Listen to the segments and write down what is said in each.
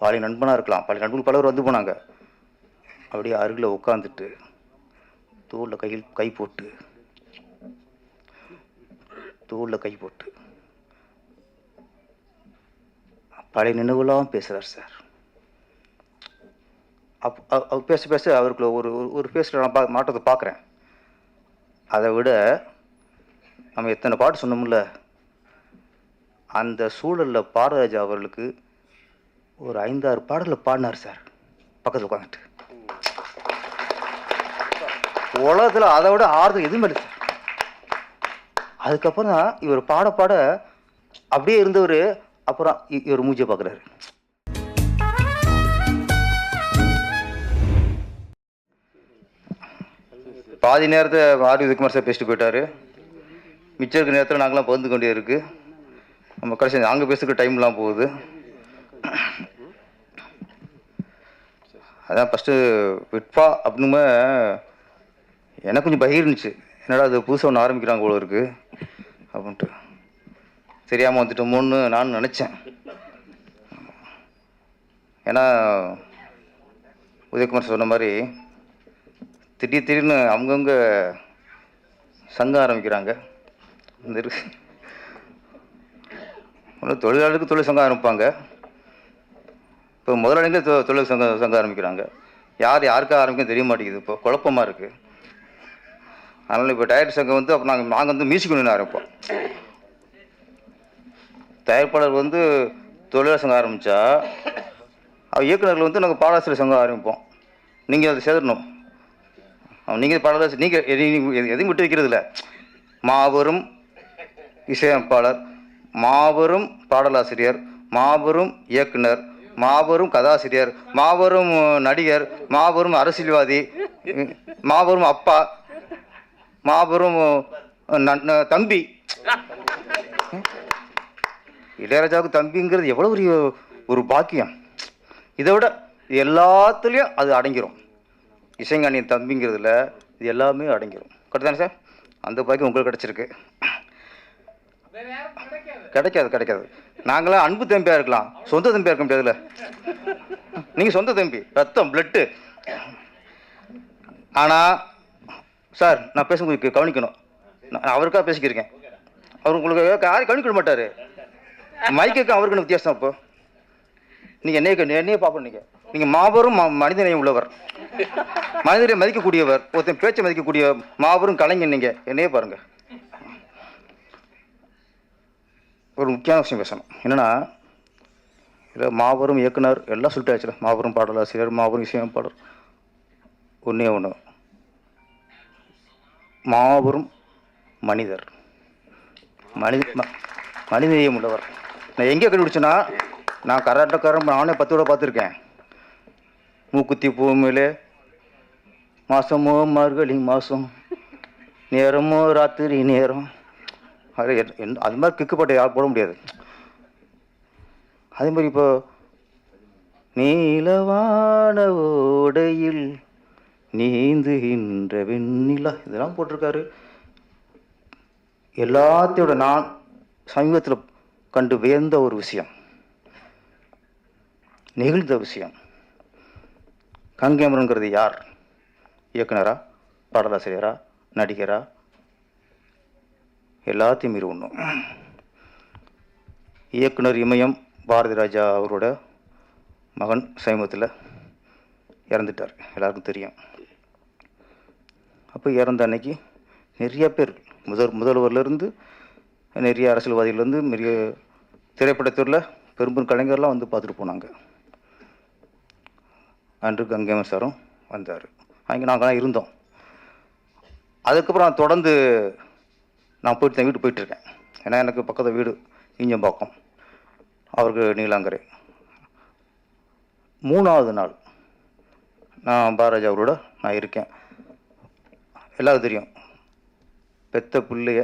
பழைய நண்பனாக இருக்கலாம். பழைய நண்பர்கள் பலர் வந்து போனாங்க. அப்படியே அருகில் உட்காந்துட்டு தோளில் கையில் கை போட்டு தோளில் கை போட்டு பழைய நினைவுலாம் பேசுகிறார் சார். அப் அவர் பேச பேச அவருக்குள்ள ஒரு ஒரு- ஒரு பேசுகிற நான் பா மாற்றத்தை பார்க்குறேன் அதை விட நம்ம எத்தனை பாட்டு சொன்னோம்ல அந்த சூழலில் பாரதராஜா அவர்களுக்கு ஒரு ஐந்தாறு பாடலில் பாடினார் சார். பக்கத்தில் உட்காந்துட்டு. உலகத்தில் அதை விட ஆறுதல் எதுவுமே இல்லை சார். அதுக்கப்புறம் தான் இவர் பாட பாட அப்படியே இருந்தவர் அப்புறம் இ- இவர் மூஞ்சியை பார்க்குறாரு. பாதி நேரத்தை ஆர் விஜயகுமார் சார் பேசிட்டு போயிட்டாரு. மிச்சம் இருக்கிற நேரத்தில் நாங்களாம் பகிர்ந்து கொண்டே இருக்கு. நம்ம கடைசி நாங்கள் பேசுகிற டைம்லாம் போகுது. அதான் ஃபஸ்ட்டு விட்பா அப்படின்னுமே எனக்கு கொஞ்சம் பகீர் இருந்துச்சு. என்னடா அது புதுசாக ஒன்று ஆரம்பிக்கிறாங்க போல இருக்குது அப்படின்ட்டு. தெரியாமல் வந்துட்டோமோன்னு நான் நினச்சேன். ஏன்னா உதயகுமார் சொன்ன மாதிரி திடீர் திடீர்னு அவங்கவுங்க சங்கம் ஆரம்பிக்கிறாங்க. இந்த ஒன்று தொழிலாளருக்கு தொழில் சங்கம் ஆரம்பிப்பாங்க. இப்போ முதலாளிங்களே தொ- தொழில் சங்கம் சங்கம் ஆரம்பிக்கிறாங்க. யார் யாருக்காக ஆரம்பிக்கும் தெரிய மாட்டேங்குது. இப்போ குழப்பமாக இருக்குது அதனால் இப்போ டயர் சங்கம் வந்து அப்போ நாங்கள் நாங்கள் வந்து மியூசிக் யூனியன் ஆரம்பிப்போம். தயாரிப்பாளர் வந்து தொழிலாளர் சங்கம் ஆரம்பித்தா இயக்குநர்கள் வந்து நாங்கள் பாடாசிரியர் சங்கம் ஆரம்பிப்போம். நீங்கள் அதை சேரணும் நீங்கள் பாடலாசி நீங்கள் எதையும் விட்டு வைக்கிறது இல்லை மாபெரும் இசையமைப்பாளர் மாபெரும் பாடலாசிரியர் மாபெரும் இயக்குனர் மாபெரும் கதாசிரியர் மாபெரும் நடிகர் மாபெரும் அரசியல்வாதி மாபெரும் அப்பா மாபெரும் ந- தம்பி. இளையராஜாவுக்கு தம்பிங்கிறது எவ்வளோ பெரிய ஒரு பாக்கியம். இதை விட எல்லாத்துலேயும் அது அடங்கிரும். இசைஞானியின் தம்பிங்கிறதுல இது எல்லாமே அடங்கிரும். கரெக்ட் தானே சார்? அந்த பாக்கியம் உங்களுக்கு கிடச்சிருக்கு. கிடைக்காது கிடைக்காது. நாங்களாம் அன்பு தம்பியாக இருக்கலாம். சொந்த தம்பியாக இருக்க முடியாதுல்ல. நீங்கள் சொந்த தம்பி ரத்தம் பிளட்டு ஆனால் சார் நான் பேச கவனிக்கணும். நான் அவருக்காக பேசிக்கிருக்கேன். அவர் உங்களுக்கு யாரும் கவனிக்க மாட்டார். மைக்குக்கும் அவருக்கு வித்தியாசம் இப்போ நீங்கள் என்னைய என்னையே பார்ப்போம் நீங்கள் நீங்கள் மாபெரும் ம- மனிதநேயம் உள்ளவர். மனிதனை மதிக்கக்கூடியவர் ஒருத்தன் பேச்சை மதிக்கக்கூடிய மாபெரும் கலைஞர் நீங்கள் என்னையே பாருங்கள் ஒரு முக்கியமான விஷயம் பேசணும். என்னென்னா இதில் மாபெரும் இயக்குனர் எல்லாம் சொல்லிட்டாச்சுல மாபெரும் பாடலாசிரியர் மாபெரும் இசையமைப்பாளர். ஒன்றே ஒன்று மாபெரும் மனிதர். மனித ம- மனிதநேயம் உள்ளவர். நான் எங்கே கண்டுபிடிச்சேன்னா நான் கர்நாடகக்காரன் நானே பத்து விட பார்த்துருக்கேன். மூக்குத்தி பூமியிலே மாதமோ மார்கழி மாதம் நேரமோ ராத்திரி நேரம். அது என்- அது மாதிரி கிக்கு பாட்டு யாரும் போட முடியாது. அதே மாதிரி இப்போ நீலவான ஓடையில் நீந்துகின்ற வெண்ணிலா இதெல்லாம் போட்டிருக்காரு. எல்லாத்தையோட நான் சமீபத்தில் கண்டு வியந்த ஒரு விஷயம். நெகிழ்ந்த விஷயம். கங்கேமரங்கிறது யார்? இயக்குனரா? பாடலாசிரியரா? நடிகரா? எல்லாத்தையும் மீறி ஒன்றும் இயக்குனர் இமயம் பாரதி ராஜா அவரோட மகன் சமீபத்தில் இறந்துட்டார். எல்லாருக்கும் தெரியும். அப்போ இறந்த அன்னைக்கு நிறைய பேர் முதல் முதல்வர்லேருந்து நிறைய அரசியல்வாதிகள்லேருந்து நிறைய திரைப்படத்துறையில் பெரும்பெரும் கலைஞர்லாம் வந்து பார்த்துட்டு போனாங்க. அன்று கங்கேமன் சாரும் வந்தார். அங்கே நாங்கள்லாம் இருந்தோம். அதுக்கப்புறம் தொடர்ந்து நான் போயிட்டு தான் வீட்டு போயிட்டுருக்கேன். ஏன்னா எனக்கு பக்கத்து வீடு ஈஞ்சம்பாக்கம் அவருக்கு நீலாங்கரை. மூணாவது நாள் நான் பாரதி அவரோட நான் இருக்கேன். எல்லாருக்கும் தெரியும். பெத்த பிள்ளைய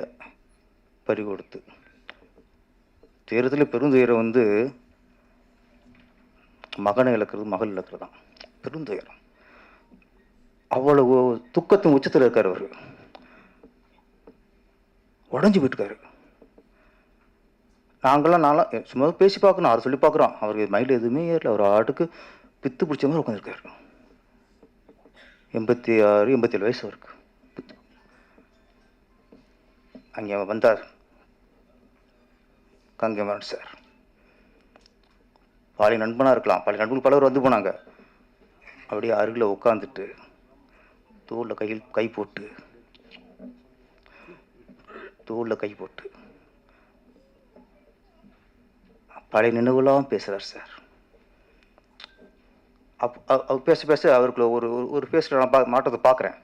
பறி கொடுத்து. துயரத்தில் பெருந்துயரம் வந்து மகனை இழக்கிறது மகள் இழக்கிறது தான் பெருந்துயரம் அவ்வளவு துக்கத்தின் உச்சத்தில் இருக்கார் அவர். உடஞ்சி போயிட்டுருக்காரு நாங்களாம் நான்லாம் சும்மா பேசி பார்க்கணும் அவர் சொல்லி பார்க்குறோம். அவருக்கு மைண்டில் எதுவுமே ஏறல. ஒரு ஆட்டுக்கு பித்து பிடிச்ச மாதிரி உட்காந்துருக்காரு எண்பத்தி ஆறு எண்பத்தேழு வயசு அவருக்கு. அங்கே வந்தார். கங்கமரன் சார். பழைய நண்பனாக இருக்கலாம். பழைய நண்பர்கள் பலர் வந்து போனாங்க. அப்படியே அருகில் உட்காந்துட்டு தோளில் கையில் கை போட்டு தோளில் கை போட்டு. பழைய நினைவுலாம் பேசுகிறார் சார். அப் அவ- அவர் பேச பேச அவருக்குள்ள ஒரு ஒரு- ஒரு பேசுகிற நான் பா மாற்றத்தை பார்க்குறேன்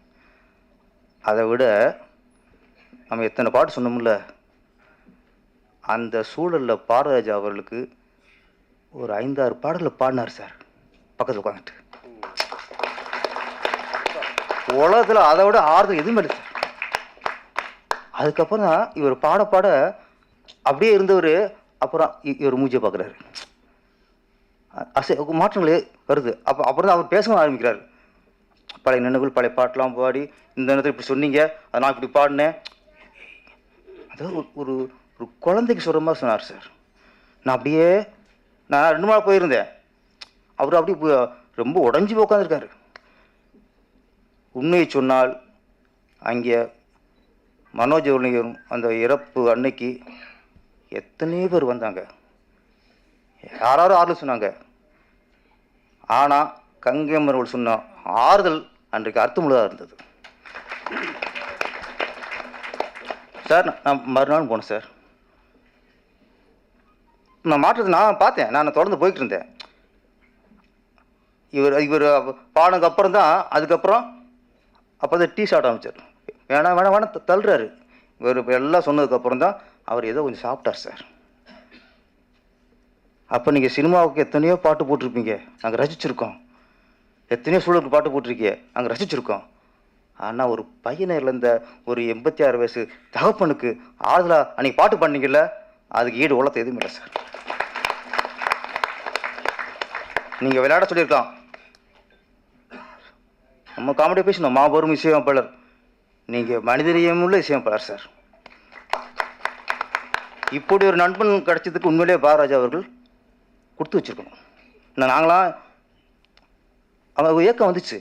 அதை விட நம்ம எத்தனை பாட்டு சொன்னோம்ல அந்த சூழலில் பாரராஜா அவர்களுக்கு ஒரு ஐந்தாறு பாடலில் பாடினார் சார். பக்கத்தில் உட்காந்துட்டு உலகத்தில் அதை விட ஆறுதல் எதுவுமே இல்லை அதுக்கப்புறம் தான் இவர் பாட பாட அப்படியே இருந்தவர் அப்புறம் இ- இவர் மூஞ்சியை பார்க்குறாரு அசை மாற்றங்களே வருது. அப்போ அப்புறம் தான் அவர் பேசவும் ஆரம்பிக்கிறார். பழைய நினைவுகள் பழைய பாட்டெலாம் பாடி இந்த நேரத்தில் இப்படி சொன்னீங்க அதை நான் இப்படி பாடினேன். அதாவது ஒரு- ஒரு ஒரு குழந்தைக்கு சொல்கிற மாதிரி சொன்னார் சார். நான் அப்படியே நான் ரெண்டு நாள் போயிருந்தேன். அவர் அப்படியே ரொம்ப உடஞ்சி உட்காந்துருக்காரு உண்மையை சொன்னால் அங்கே மனோஜ் அவர்களும் அந்த இறப்பு அன்னைக்கு எத்தனையோ பேர் வந்தாங்க? யாராரும் ஆறுதல் சொன்னாங்க. ஆனால் கங்கை அவர்கள் சொன்ன ஆறுதல் அன்றைக்கு அர்த்தமுள்ளதாக இருந்தது. சார் நான் மறுநாள் போனேன் சார். நான் மாற்றுறது நான் பார்த்தேன். நான் தொடர்ந்து போய்கிட்டு இருந்தேன் இவர் இவர் பாடுனதுக்கு அப்புறம் தான் அதுக்கப்புறம் அப்போ தான் டீ ஷார்ட் ஆரம்பிச்சார். வேணாம் வேணாம் வேணாம் தள்ளுறாரு. இவர் இப்போ எல்லாம் சொன்னதுக்கப்புறம் தான் அவர் ஏதோ கொஞ்சம் சாப்பிட்டார் சார் அப்போ நீங்கள் சினிமாவுக்கு எத்தனையோ பாட்டு போட்டிருப்பீங்க. நாங்கள் ரசிச்சிருக்கோம். எத்தனையோ சூழலுக்கு பாட்டு போட்டிருக்கீங்க நாங்கள் ரசிச்சிருக்கோம். ஆனால் ஒரு பையனை இழந்த ஒரு எண்பத்தி ஆறு வயசு தகப்பனுக்கு ஆறுதலாக அன்றைக்கி பாட்டு பண்ணீங்கல்ல அதுக்கு ஈடு உலத்த எதுவும் இல்லை சார் நீங்கள் விளையாட சொல்லியிருக்கலாம் நம்ம காமெடி பேசணும். மாபெரும் இசையமைப்பாளர். நீங்கள் மனிதநேயமுள்ள இசையமைப்பாளர் சார். இப்படி ஒரு நண்பன் கிடைச்சதுக்கு உண்மையிலேயே பாரராஜா அவர்கள் கொடுத்து வச்சுருக்கணும். நான் நாங்களாம் அவங்க ஏக்கம் வந்துச்சு.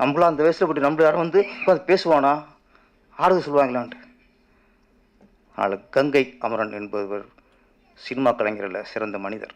நம்மளாம் அந்த வயசில் போட்டு நம்மள யாரும் வந்து உட்காந்து பேசுவானா? ஆறுதல் சொல்லுவாங்களான்ட்டு. ஆனால் கங்கை அமரன் என்பவர் சினிமா கலைஞரில் சிறந்த மனிதர்.